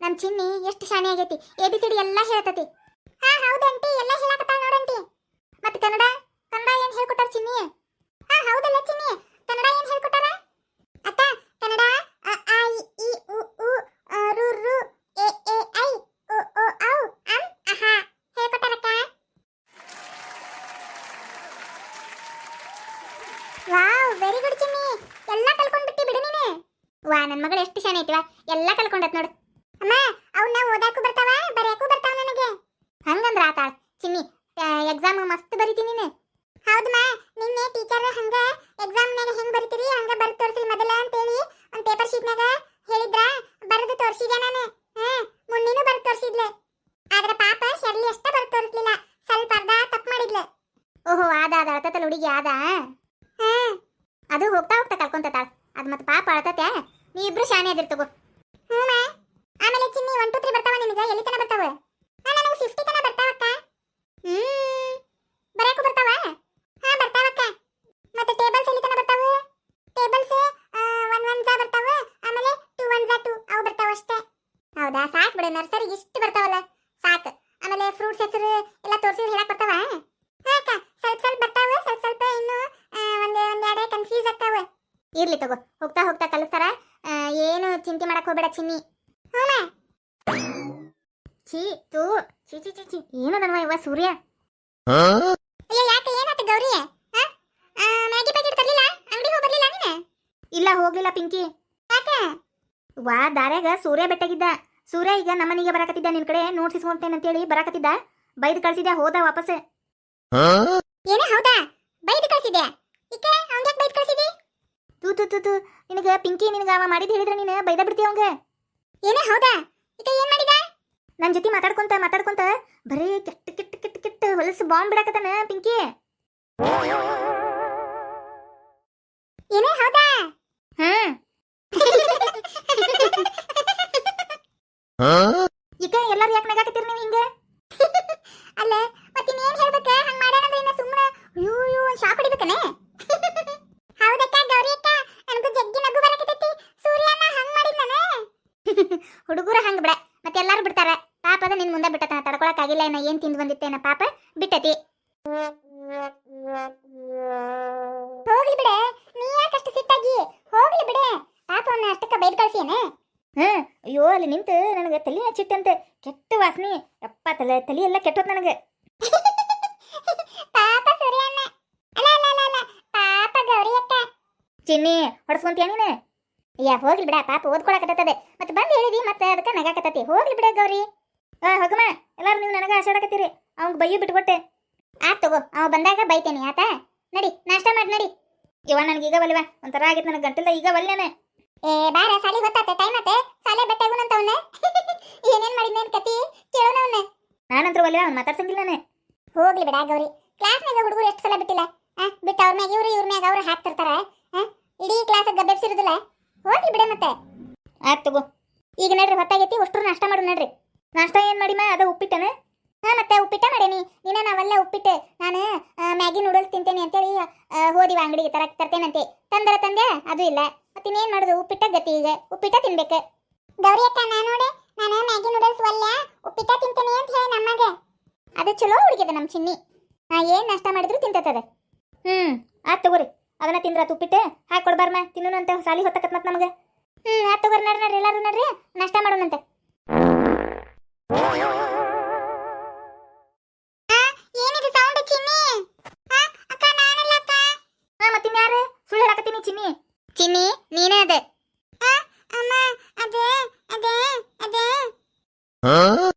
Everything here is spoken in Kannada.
ನಮ್ ಚಿನ್ನಿ ಎಷ್ಟು ಶಾಣೆ ಆಗೈತಿ ಎ ಬಿ ಸಿ ಡಿ ಎಲ್ಲ ಹೇಳ್ತತಿ. ಹಾ ಹೌದಂಟಿ ಎಲ್ಲ ಹೇಳಕತ್ತಾಳ ನೋಡಂಟಿ ಮತ್ತೆ ಕನ್ನಡ ಕನ್ನಡ ಏನು ಹೇಳ್ಕೊಟ್ಟಾರ ಚಿನ್ನಿ? ಹಾ, ಹೌದಲ್ಲ ಚಿನ್ನಿ, ಕನ್ನಡ ಏನು ಹೇಳ್ಕೊಟ್ಟಾರ? ಅತ್ತ, ಕನ್ನಡ, ಅ, ಆ, ಇ ಈ ಉ ಉ ರು ರು, ಎ ಎ, ಐ, ಉ ಉ, ಔ, ಅಂ, ಅಹಾ, ಹೇಳ್ಕೊಟ್ಟಾರಕ್ಕ? Wow very good Chinni. ಎಲ್ಲ ಕಲ್ಕೊಂಡ್ಬಿಟ್ಟಿ ಬಿಡು ನೀನು. ವಾ ನನ್ನ ಮಗಳು ಎಷ್ಟು ಶಾಣೆ ಐತಿವ ಎಲ್ಲ ಕಲ್ಕೊಂಡತ್ ನೋಡು. ಅಮ್ಮ ಅವನ್ನ ಓದಾಕು ಬರ್ತಾವ? ಬರೆಯಕ್ಕೂ ಬರ್ತಾವ ನನಗೆ? ಹಂಗಂದ್ರ ಆತಾಳ. ಚಿನ್ನಿ ಎಕ್ಸಾಮ್ ಮಸ್ತ್ ಬರಿತೀನಿ ನೀನು. ಹೌದಮ್ಮ ನಿನ್ನೆ ಟೀಚರ್ ಹಂಗ ಎಕ್ಸಾಮ್ನಾಗ ಹೆಂಗ್ ಬರಿತೀರಿ? ಹಂಗ ಬರ್ದು ತೋರಿಸಿಲ್ ಮೊದಲ ಅಂತೇಳಿ, ಒಂದು ಪೇಪರ್ ಶೀಟ್ನಾಗ ಹೇಳಿದ್ರ? ಬರೆದು ತೋರಿಸಿದೆ ನಾನು? ಹಾ ಮುನ್ನಿನೂ ಬರ್ದು ತೋರಿಸಿದ್ಲೆ. ಆದ್ರೆ ಪಾಪ ಶರ್ಲಿ ಅಷ್ಟ ಬರ್ದು ತೋರಿಸ್ಲಿಲ್ಲ. ಸ್ವಲ್ಪ ಅರ್ಧ ತಪ್ಪು ಮಾಡಿದ್ಲೆ. ಓಹೋ, ಆದ ಅದ ಅಳತತಲ್ಲ ಹುಡುಗಿ ಆದ? ಅದು ಹೋಗ್ತಾ ಹೋಗ್ತಾ ಕಲ್ಕೊಂತಾಳ ಅದು ಮತ್ತೆ ಪಾಪ ಅಳತತೆ ನೀ ಇಬ್ರು ಶಾನೆ ಎದಿರ್ತಗೋ ಹ್ಞೂ ನಿನಗೆ ಎಲ್ಲಿ ತನ ಬರ್ತಾವ? ನನಗೆ ಫಿಫ್ಟಿ ತನ ಬರ್ತಾವಕ್ಕ. ಹ್ಮ್. ಬರಕು ಬರ್ತಾವ? ಹಾ, ಬರ್ತಾವಕ್ಕ. ಮತ್ತೆ ಟೇಬಲ್ಸ್ ಎಲ್ಲಿ ತನ ಬರ್ತಾವ? ಟೇಬಲ್ಸ್ ಒನ್ ಒನ್ ಜಾ ಬರ್ತಾವ. ಆಮೇಲೆ ಟೂ ಒನ್ ಜಾ ಟೂ ಅವು ಬರ್ತಾವ ಅಷ್ಟೇ. ಹೌದಾ? ಸಾಕು ಬಿಡು, ನರ್ಸರಿಗೆ ಇಷ್ಟು ಬರ್ತಾವಲ್ಲ. ಸಾಕ್. ಆಮೇಲೆ ಫ್ರೂಟ್ಸ್ ಹೆಸರು ಎಲ್ಲ ತೋರಿಸಿ ಹೇಳಕ್ ಬರ್ತಾವ? ಹಾ, ಅಕ್ಕ, ಸ್ವಲ್ಪ ಸ್ವಲ್ಪ ಬರ್ತಾವ, ಸ್ವಲ್ಪ ಸ್ವಲ್ಪ ಇನ್ನು ಒಂದು ಒಂದ್, ಒಂದೆರಡೆ ಕನ್ಫ್ಯೂಸ್ ಆಗ್ತಾವ. ಇರ್ಲಿ ತಗೋ. ಹೋಗ್ತಾ ಹೋಗ್ತಾ ಕಲಿಸ್ತಾರ. ಏನು ಚಿಂತೆ ಮಾಡಕ್ ಹೋಗ್ಬೇಡ ಚಿನ್ನಿ. ಹ್ಞೂ ಛೀ ತೂ ಛೀ ಛೀ ಛೀ ಛೀ. ಏನು ನನ್ನ ಇವ ಸೂರ್ಯ. ಅಯ್ಯ ಯಾಕೆ? ಏನಾಯ್ತು ಗೌರಿ? ಮ್ಯಾಗಿ ಪ್ಯಾಕೆಟ್ ತರಲಿಲ್ಲ? ಅಂಗಡಿ ಹೋಗಿ ಬರಲಿಲ್ಲ ನೀನು? ಇಲ್ಲ ಹೋಗ್ಲಿಲ್ಲ ಪಿಂಕಿ. ಯಾಕೆ? ವಾ ದಾರ್ಯಾಗ ಸೂರ್ಯ ಬೆಟ್ಟಗಿದ್ದ. ಸೂರ್ಯ ಈಗ ನಮ್ಮನಿಗೆ ಬರಾಕತ್ತಿದ್ದ ನಿನ್ ಕಡೆ ನೋಟ್ಸ್ ಅಂತ ಹೇಳಿ ಬರಾಕತ್ತಿದ್ದ. ಬೈದು ಕಳ್ಸಿದ್ಯಾ ಹೋದ ವಾಪಸ್? ಏನೇ ಹೌದಾ? ಬೈದು ಕಳ್ಸಿದ್ಯಾ? ಇಕ್ಕೆ ಅವ್ನ್ ಯಾಕೆ ಬೈದು ಕಳ್ಸಿದಿ? ತೂ ತೂ ತೂ ತೂ. ನಿನಗೆ ಪಿಂಕಿ ನಿನಗ ಅವ ಮಾಡಿದ್ ಹೇಳಿದ್ರೆ ನೀನು ಬೈದ ಬಿಡ್ತೀಯ ಅವಂಗ ಏನೇ ಹೌದಾ? ಇಕ್ಕೆ ಏನ್ ಮಾಡಿದ? ನನ್ ಜೊತೆ ಮಾತಾಡ್ಕೊಂತ ಮಾತಾಡ್ಕೊಂತ ಬರೀ ಕೆಟ್ಟ ಕೆಟ್ಟ ಕೆಟ್ಟ ಕೆಟ್ಟ ಹೊಲಸು ಬಾಂಬ್ ಬಿಡಾಕತ್ತಾನ ಪಿಂಕಿ. ಏನೇ ಹೌದಾ? ಹ್ಮ್ ಈಗ ಎಲ್ಲಾರು ಯಾಕೆ ನಗಾಕತ್ತೀರಿ ನೀವು ಹಿಂಗ ಅಲ್ಲ ಮತ್ತೆ ಇನ್ನೇನ್ ಹೇಳ್ಬೇಕ ಹಂಗ ಮಾಡ್ಯಾನಂದ್ರೆ ಇನ್ನ ಸುಮ್ಮನೆ ಅಯ್ಯೋ ಅಯ್ಯೋ ಒಂದ್ ಶಾಕ್ ಹೊಡಿಬೇಕನೆ ಹೌದಕ್ಕ ಗೌರಿ ಅಕ್ಕ ನನಗೂ ಜಗ್ಗಿ ನಗು ಬರಕತ್ತೈತಿ ಸೂರ್ಯನ ಹಂಗ್ ಮಾಡಿದ್ನ ಹುಡುಗರ ಹಂಗೆ ಬಿಡ. ಮತ್ತೆ ಎಲ್ಲಾರು ಬಿಡ್ತಾರ. ಪಾಪದ ನಿನ್ ಮುಂದೆ ಬಿಟ್ಟತನ. ತಡ್ಕೊಳಕ್ ಆಗಿಲ್ಲ ಏನ ಏನ್ ತಿಂದು ಬಂದಿತ್ತೇನ ಪಾಪ? ಬಿಟ್ಟತಿ. ಹೋಗ್ಲಿ ಬಿಡೆ. ನೀ ಯಾಕಷ್ಟು ಸಿಟ್ಟಾಗಿ? ಹೋಗ್ಲಿ ಬಿಡೆ. ಪಾಪ ಅಷ್ಟಕ್ಕೆ ಅಷ್ಟಕ್ಕ ಬೈದ್ ಕಳ್ಸಿಯೇನೆ. ಹ್ಮ್ ಅಯ್ಯೋ ಅಲ್ಲಿ ನಿಂತು ನನಗೆ ತಲೆನ ಚಿಟ್ಟಂತೆ. ಕೆಟ್ಟ ವಾಸನೆ. ಅಪ್ಪ ತಲೆ ತಲೆ ಎಲ್ಲ ಕೆಟ್ಟೋತ್ ನನಗೆ. ಪಾಪ ಸೂರ್ಯಣ್ಣ. ಅಲ್ಲ ಅಲ್ಲ ಅಲ್ಲ ಪಾಪ ಗೌರಿ ಅಕ್ಕ ಚಿನ್ನಿ ಹೊಡ್ಸ್ಕೊಂತೀಯ ನೀನು? ಅಯ್ಯ ಹೋಗ್ಲಿ ಬಿಡ ಪಾಪ ಓದ್ಕೊಳಕತ್ತದ. ಮತ್ತೆ ಬಂದು ಹೇಳಿದಿ ಮತ್ತೆ ಅದಕ್ಕೆ ನಗಾಕತ್ತತಿ. ಹೋಗ್ಲಿ ಬಿಡ ಗೌರಿ. ಆ ಹೋಗಮ್ಮ ಎಲ್ಲಾರು ನೀವು ನನಗೆ ಆಶಾಡಕತ್ತೀರಿ ಅವ್ನಿಗೆ ಬೈಯು ಬಿಟ್ಕೊಟ್ಟೆ ಆತ್ ತಗೋ ಅವ ಬಂದಾಗ ಬೈತೇನಿ ಆತ? ನಡಿ ನಾಷ್ಟ ಮಾಡಿ ನಡಿ. ಇವ ನನಗೆ ಈಗ ಬಲ್ವ ಒಂಥರ ಆಗಿತ್ತು ನನಗೆ ಗಂಟಲ ಈಗ ಬಲ್ಲೇನೆ ಏ ಬಾರ ಸಾಲಿ ಹೊತ್ತಾತೆ ಟೈಮ್ ಆತೆ. ಸಾಲೆ ಬೆಟ್ಟಾಗುನಂತವನ್ನ ಏನೇನ್ ಮಾಡಿದ್ನೇನ್ ಕತಿ? ಕೇಳೋಣ ಅವನ್ನ ನಾನಂತ್ರ ಒಲ್ವ ಅವ್ನು ಮಾತಾಡ್ಸಂಗಿಲ್ಲನೆ. ಹೋಗ್ಲಿ ಬಿಡ ಗೌರಿ. ಕ್ಲಾಸ್ನಾಗ ಹುಡುಗರು ಎಷ್ಟು ಸಲ ಬಿಟ್ಟಿಲ್ಲ? ಬಿಟ್ಟು ಅವ್ರ ಮ್ಯಾಗ ಇವ್ರು ಇವ್ರ ಮ್ಯಾಗ ಅವ್ರು ಹಾಕ್ತಿರ್ತಾರ ಹಾ ಇಡೀ ಕ್ಲಾಸ್ ಗಬ್ಬೆಬ್ಸಿರುದಿಲ್ಲ? ಹೋಗ್ಲಿ ಬಿಡ ಮತ್ತೆ. ಆಯ್ತು ತಗೋ. ಈಗ ನಡ್ರಿ ಹೊತ್ತಾಗೈತಿ ಅಷ್ಟ್ರು ನಾಷ್ಟ ಮಾಡು ನಡ್ರಿ. ನಾಷ್ಟ ಮಾಡಿ ಮಾಡಿಮ ಅದ ಉಪ್ಪಿಟ್ಟನ? ಹಾ ಮತ್ತೆ ಉಪ್ಪಿಟ್ಟ ಮಾಡೇನಿ. ನೀನೇ ನಾವೆಲ್ಲ ಉಪ್ಪಿಟ್ಟೆ. ನಾನು ಮ್ಯಾಗಿ ನೂಡಲ್ಸ್ ತಿಂತೇನೆ ಅಂತೇಳಿ ಆ, ಹೋದಿವ ಅಂಗಡಿಗೆ ತರ ತರ್ತೇನಂತೆ. ತಂದರ ತಂದೆ ಅದು ಇಲ್ಲ. ಮತ್ತೆ ಇನ್ನೇನ್ ಮಾಡುದು? ಉಪ್ಪಿಟ್ಟ ಗತಿ ಈಗ. ಉಪ್ಪಿಟ್ಟ ತಿನ್ಬೇಕು. ಗೌರಿ ಅಕ್ಕ ನಾ ನೋಡಿ ನಾನು ಮ್ಯಾಗಿ ನೂಡಲ್ಸ್ ಒಲ್ಲೆ ಉಪ್ಪಿಟ್ಟ ತಿಂತೇನೆ ಅಂತ ಹೇಳಿ ನಮ್ಮಗ. ಅದು ಚಲೋ ಹುಡುಗಿದೆ ನಮ್ಮ ಚಿನ್ನಿ. ನಾ ಏನ್ ನಾಷ್ಟ ಮಾಡಿದ್ರು ತಿಂತತದ. ಹ್ಮ್ ಆತ್ ತಗೋರಿ. ಅದನ್ನ ತಿಂದ್ರ ತುಪ್ಪಿಟ್ಟೆ ಹಾಕಿ ಕೊಡ್ಬಾರ್ಮ ತಿನ್ನುನಂತೆ ಸಾಲಿ ಹೊತ್ತಕತ್ ಮತ್ ನಮಗೆ. ಹ್ಮ್ ಆತ್ ತಗೋರಿ ನಡ್ರಿ ನಡ್ರಿ ಎಲ್ಲಾರು ನಡ್ರಿ ನಾಷ್ಟ ಮಾಡೋಣಂತೆ. ಏನಿದು ಸೌಂಡ್ ಚಿನ್ನಿ? ಅಕ್ಕ ನಾನಲ್ಲ ಅಕ್ಕ. ಹಾ ಮತ್ತಿನ್ ಯಾರು? ಸುಳ್ಳು ಹೇಳಕತ್ತೀನಿ ಚಿನ್ನಿ. ಚಿನ್ನಿ ನೀನೇ ಅದೇ. ಅಮ್ಮ ಅದೇ ಅದೇ ಅದೇ. ಚಿನ್ನಿ